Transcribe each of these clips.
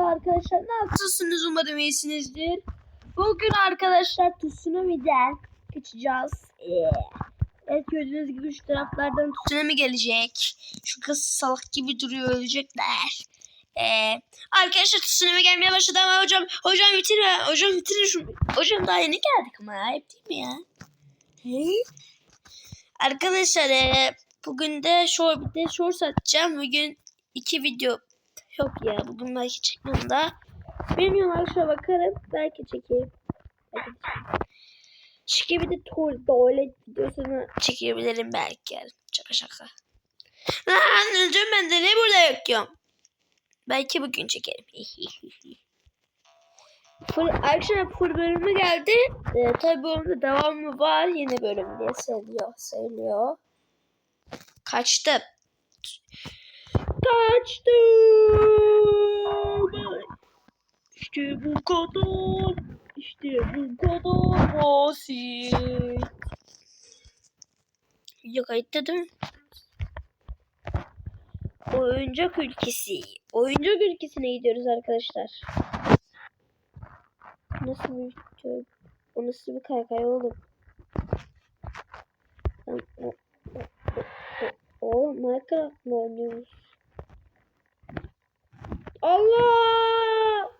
Merhaba arkadaşlar. Nasılsınız? Umarım iyisinizdir. Bugün arkadaşlar Tsunomi'den kaçacağız. Ee, Evet gördüğünüz gibi şu taraflardan tsunami gelecek. Şu kız salak gibi duruyor ölecekler. Ee, arkadaşlar tsunami gelmeye başladı ama hocam hocam bitirme hocam bitirme şu hocam daha yeni geldik ama ya değil mi ya? He? Arkadaşlar ee, bugün de short bir de short atacağım. Bugün iki video yok ya bugün belki çekmem da. Bilmiyorum arkadaşlar bakarım belki çekeyim. Belki çekeyim. Şike bir de videosunu çekebilirim belki yani. Şaka şaka. Lan öleceğim ben de ne burada yakıyorum. Belki bugün çekerim. full, arkadaşlar full bölümü geldi. Ee, tabi bölümde devamı var. Yeni bölüm diye söylüyor. Söylüyor. Kaçtım. Kaçtım. İşte bu kadar. İşte bu kadar basit. Video mi? Oyuncak ülkesi. Oyuncak ülkesine gidiyoruz arkadaşlar. Nasıl bir ülke? O nasıl bir kaykay oğlum? O- o- o- Minecraft mı oynuyoruz? Allah!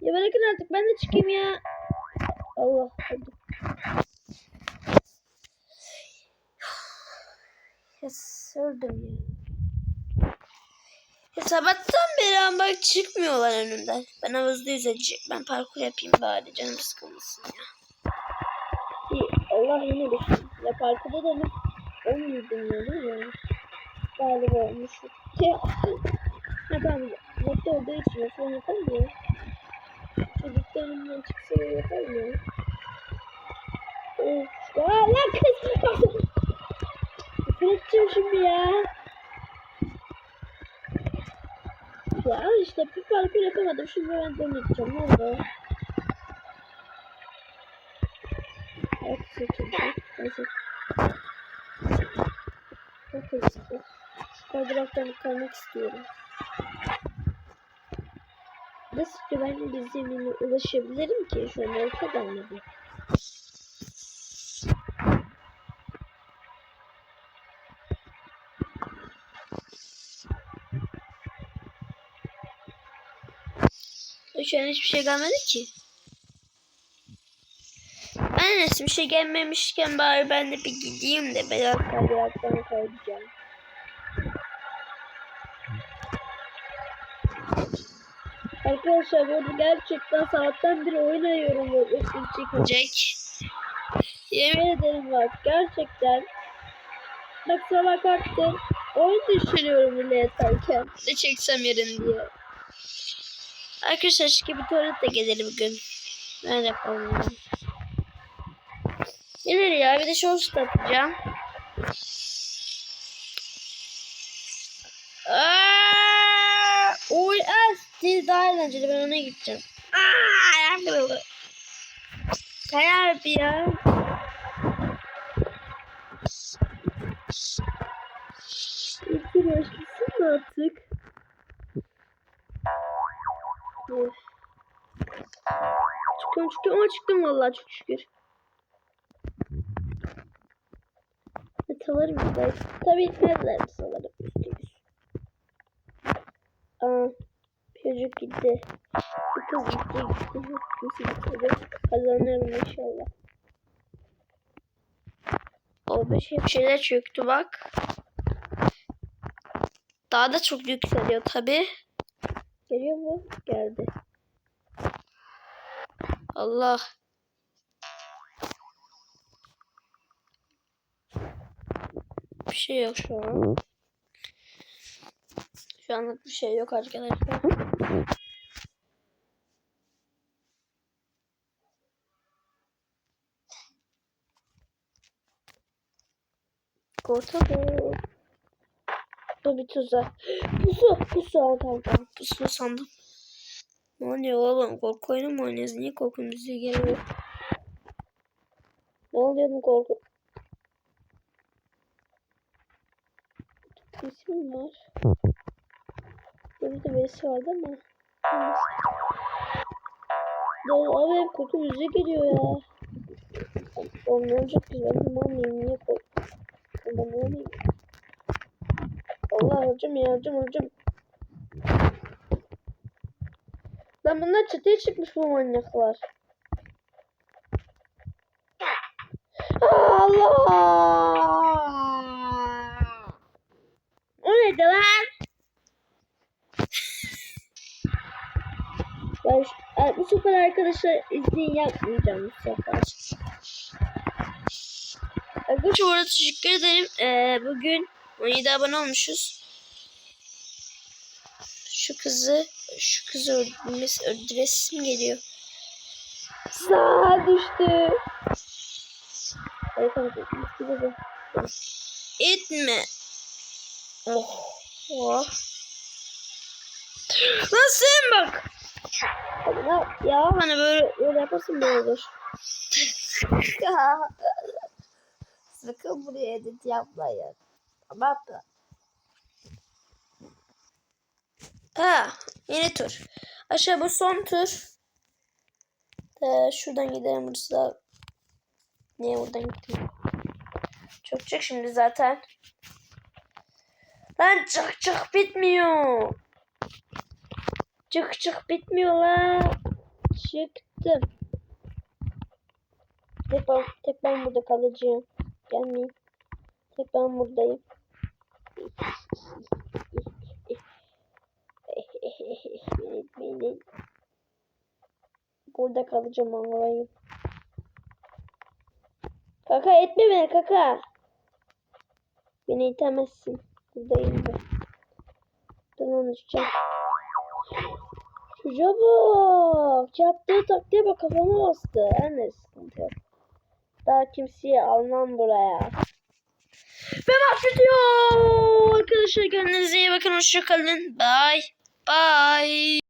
Ya bırakın artık ben de çıkayım ya. Allah. Ya öldüm ya. Ya sabahtan beri ama çıkmıyorlar önümden. Ben havuzda yüzecek. Ben parkur yapayım bari canım sıkılmasın ya. Allah yine düştüm. Ya parkurda da mı? Olmuyor ya değil mi? Galiba olmuş. Ya. Ha tamam. Mutlu olduğu için yapılan yapamıyor. Çocuklarımdan çıksa yapar mı? Of. Aa, lan kız. Küfür edeceğim şimdi ya. Ya işte bir parkur yapamadım. Şimdi ben deneyeceğim. Ne oldu? Evet seçildi. Neyse. Çok hızlı. Kaydıraktan kalmak istiyorum. Nasıl güvenli bir zemine ulaşabilirim ki şu an orta gelmedi. Şu an hiçbir şey gelmedi ki. Ben resim şey gelmemişken bari ben de bir gideyim de biraz kaydıraktan kayacağım. Arkadaşlar burada gerçekten saatten beri oyun arıyorum bu resim çekecek. Yemin ederim bak gerçekten. Bak sabah kalktım. Oyun düşünüyorum bile yatarken. Ne çeksem yarın diye. Arkadaşlar şu bir tuvalet de bugün. Ben yapalım. ya. Gelir ya bir de da atacağım. Aa, Oy Asti daha eğlenceli ben ona gideceğim. Aa, ayağım kırıldı. Karar bir ya. İki başlasın mı artık? Of. Çıkıyorum ama çıktım vallahi çok şükür. Atalarım gider. Tabii gitmezler sanırım. Aa, çocuk gitti. Bir kız gitti gitti. Kimse gitmedi. Kazanırım inşallah. O bir şey bir şeyler çöktü bak. Daha da çok yükseliyor tabi. Geliyor mu? Geldi. Allah. Bir şey yok şu an. Şu anlık bir şey yok arkadaşlar. Kurtuldum. Bu bir tuzak. Pusu. Pusu. Tamam. Pusu sandım. Ne oluyor oğlum? Korku oyunu mu oynuyoruz? Niye korku müziği geliyor? Ne oluyor bu korku? İsim var. Birisi vardı ama. Ya abi hep koku müze geliyor ya. Oğlum ne olacak ki ben de malıyım niye kork? Ben ne? Allah hocam ya hocam hocam. Lan bunlar çatıya çıkmış bu manyaklar. Allah! O neydi lan? E, bu sefer arkadaşlar izleyin yapmayacağım bu sefer. Arkadaşlar bu arada teşekkür ederim. Ee, bugün 17 abone olmuşuz. Şu kızı, şu kızı öldürmesi, öldüresim geliyor. Sağa düştü. Düştü dedi. Etme. Oh. Oh. Sen bak. Ya, ya hani böyle böyle yaparsın böyle olur. Sakın buraya edit yapmayın. Tamam mı? Ha, yeni tur. Aşağı bu son tur. Ee, şuradan gidelim burası da. Niye buradan gittim? Çok çık şimdi zaten. Lan çık çık bitmiyor. Çık çık bitmiyor lan. Çıktım. Tek ben, tek ben burada kalacağım. Gelmeyin. Tek ben buradayım. Burada kalacağım anlayayım. Kaka etme beni kaka. Beni itemezsin. Buradayım ben. Buradan düşeceğim. Çocuğa bak. Yaptığı taktiğe bak kafama bastı. Her ne sıkıntı yok. Daha kimseyi almam buraya. Ve mahvediyor. Arkadaşlar kendinize iyi bakın. Hoşçakalın. Bye. Bye.